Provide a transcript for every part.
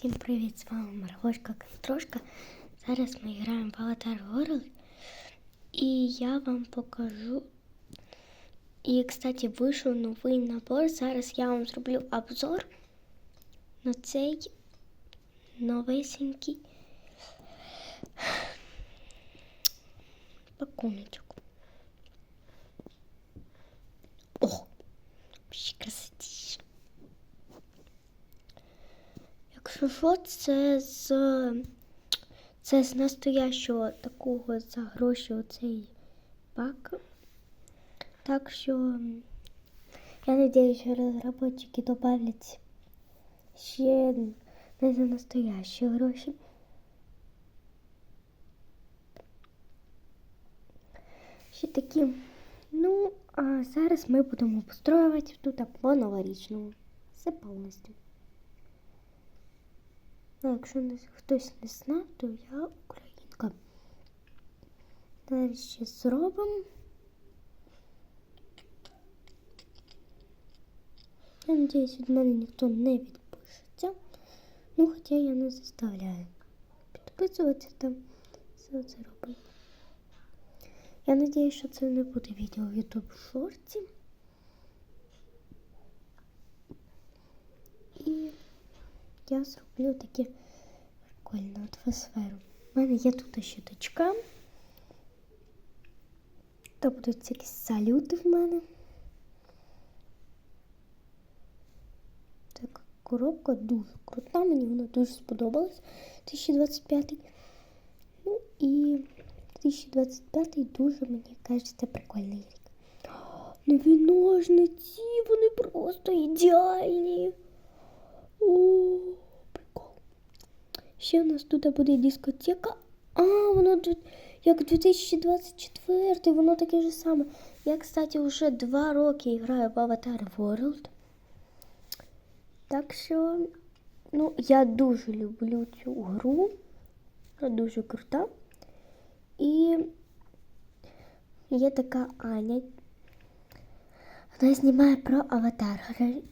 Всім привіт! З вами Маргошка Контрошка. Зараз ми граємо в Avatar World. І я вам покажу. І, кстати, вийшов новий набор. Зараз я вам зроблю обзор на цей новесенький пакуночок. О! Ще красотіше. Якщо що, це з це з настоящого такого за гроші оцей пак. Так що я надіюсь, що розробники добавлять ще не за настоящі гроші. Ще такі. Ну, а зараз ми будемо построювати тут по новорічному. Все повністю. Ну, якщо хтось не знав, то я українка. Далі ще зробимо. Я надіюсь, від мене ніхто не відпишеться. Ну, хоча я не заставляю підписуватися там. Все це робити. Я надіюсь, що це не буде відео в YouTube шорті. І я зроблю таке прикольну атмосферу. У мене є тут ще дочка. Та будуть якісь салюти в мене. Так, коробка дуже крута, мені вона дуже сподобалась. 2025. Ну і 2025 дуже, мені кажеться, прикольний рік. Нові ножниці, вони просто ідеальні. О. Ще у нас тут буде дискотека. А, воно тут як 2024, воно таке ж саме. Я, кстати, вже два роки граю в Avatar World. Так що, ну, я дуже люблю цю гру. Вона дуже крута. І є така Аня. Вона знімає про аватар.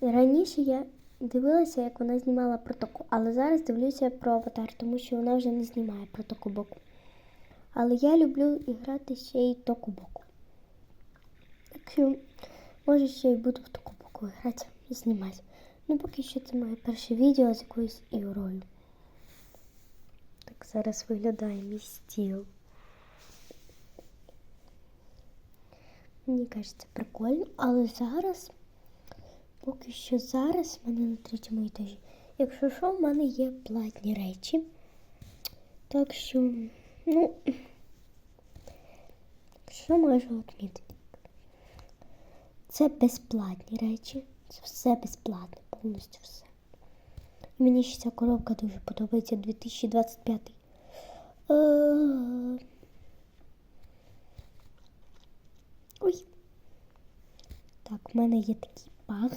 Раніше я дивилася, як вона знімала про таку, але зараз дивлюся про аватар, тому що вона вже не знімає про таку боку. Але я люблю грати ще й току боку. Так може, ще й буду в таку боку грати і знімати. Ну, поки що це моє перше відео з якоюсь ігрою. Так зараз виглядає мій стіл. Мені кажеться прикольно, але зараз, поки що зараз в мене на третьому етажі. Якщо що, в мене є платні речі. Так що, ну, що можу відмітити? Це безплатні речі. Це все безплатно, повністю все. І мені ще ця коробка дуже подобається 2025. Е, Ой. Так, в мене є такий баг.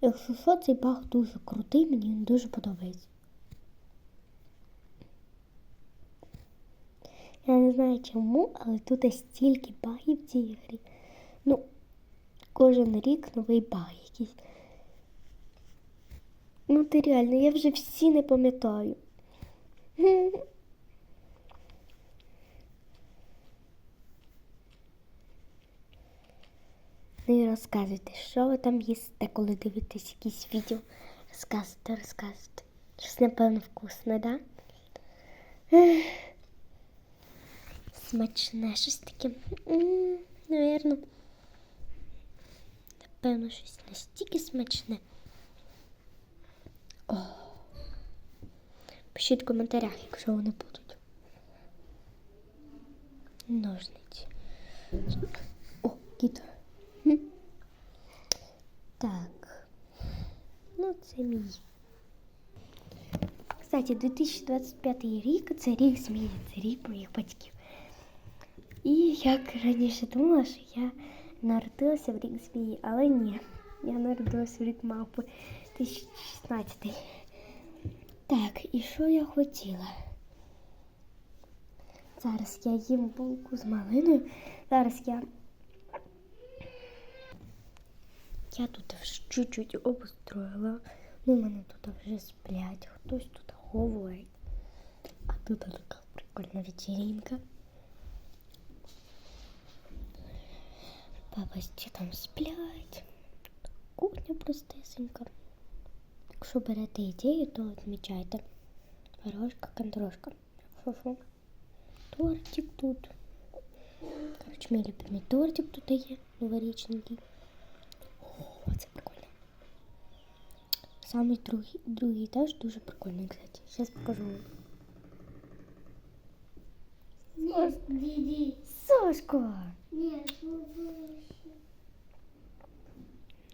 Якщо що, цей баг дуже крутий, мені він дуже подобається. Я не знаю чому, але тут стільки багів в цій грі. Ну, кожен рік новий баг якийсь. Ну, ти реально, я вже всі не пам'ятаю. Ну і розказуйте, що ви там їсте, коли дивитесь якісь відео. Розказуйте, розказуйте. Щось, напевно, вкусне, да? Смачне, щось таке. М, Навірно. Напевно, щось настільки смачне. О. Пишіть в коментарях, якщо вони будуть. Ножниці. О, кіт. Так. Ну, це мій. Кстати, 2025 рік це рік змії, це рік моїх батьків. І як раніше думала, що я народилася в рік змії, але ні. Я народилася в рік мавпи 2016. Так, і що я хотіла? Зараз я їм булку з малиною. Зараз я Я тут аж чуть-чуть обустроила Ну, мене тут вже сплять, хтось тут говорить. А тут така прикольна вечеринка. Папа ще там сплять. Кухня простесенька. Якщо берете ідею, то відмічайте. Пирожка, контрошка. Фу-фу. Тортик тут. Короче, мій любимий тортик тут є, новорічненький. О, це прикольно. Самий другий, другий теж дуже прикольний, кстати. Зараз покажу. вам. Нет, Сашко! Ну.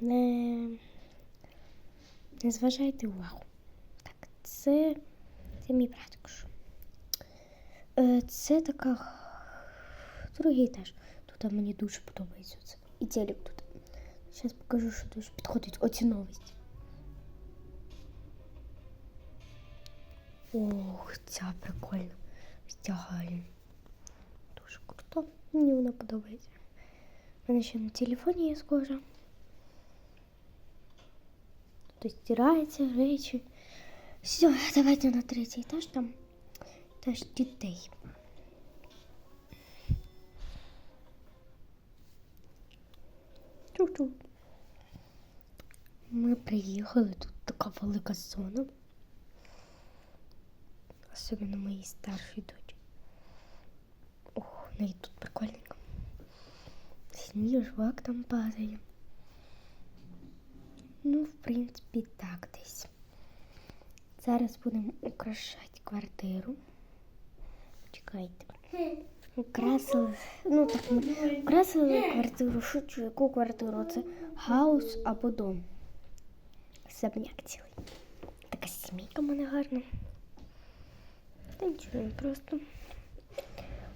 Не, не зважайте увагу. Так, це, це мій братик. Е, Це така другий теж. Тут мені дуже подобається. І телек тут. Зараз покажу, що дуже підходить оці новості. Ох, ця прикольна. Стягальна. Дуже круто. Мені вона подобається. У мене ще на телефоні є схожа. Тут стирається речі. Все, давайте на третій етаж там теж дітей. Чу-чу. Ми приїхали, тут така велика зона. Особливо моїй старшій дочі. Ох, в неї тут прикольненько. Сніжок там падає. Ну, в принципі, так десь. Зараз будемо украшати квартиру. Чекайте. Украсили. Ну так ми украсили квартиру. Шучу, яку квартиру? Це хаус або дом. Особняк цілий. Така сімейка в мене гарна. Та нічого, просто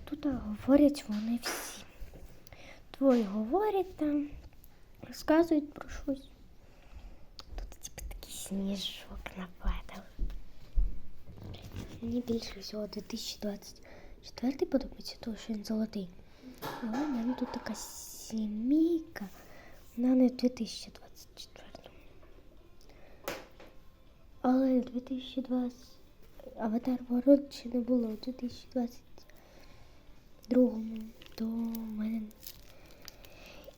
тут говорять вони всі. Двоє говорять там, розказують про щось. Тут типу такий сніжок нападав. Мені більше всього 2024 подобається, тому що він золотий. Але в мене тут така сімейка. Вона не в 2024. Але в 2020 Аватар Ворот ще не було у 2022 то мене.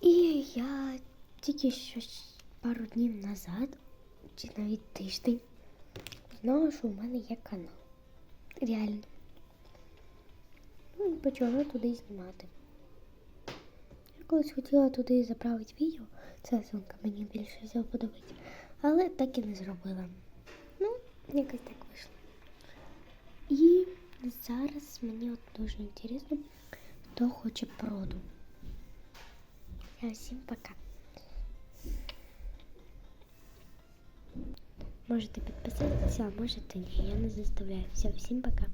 І я тільки щось пару днів назад, чи навіть тиждень, знала, що в мене є канал. Реально. Почала туди знімати. Я колись хотіла туди заправити відео, ця сумка мені більше всього подобається. Але так і не зробила. Ну, якось так вийшло. І зараз мені от дуже інтересно, хто хоче проду. Я всім пока. Можете підписатися, а можете ні. Я не заставляю. Все, всім пока.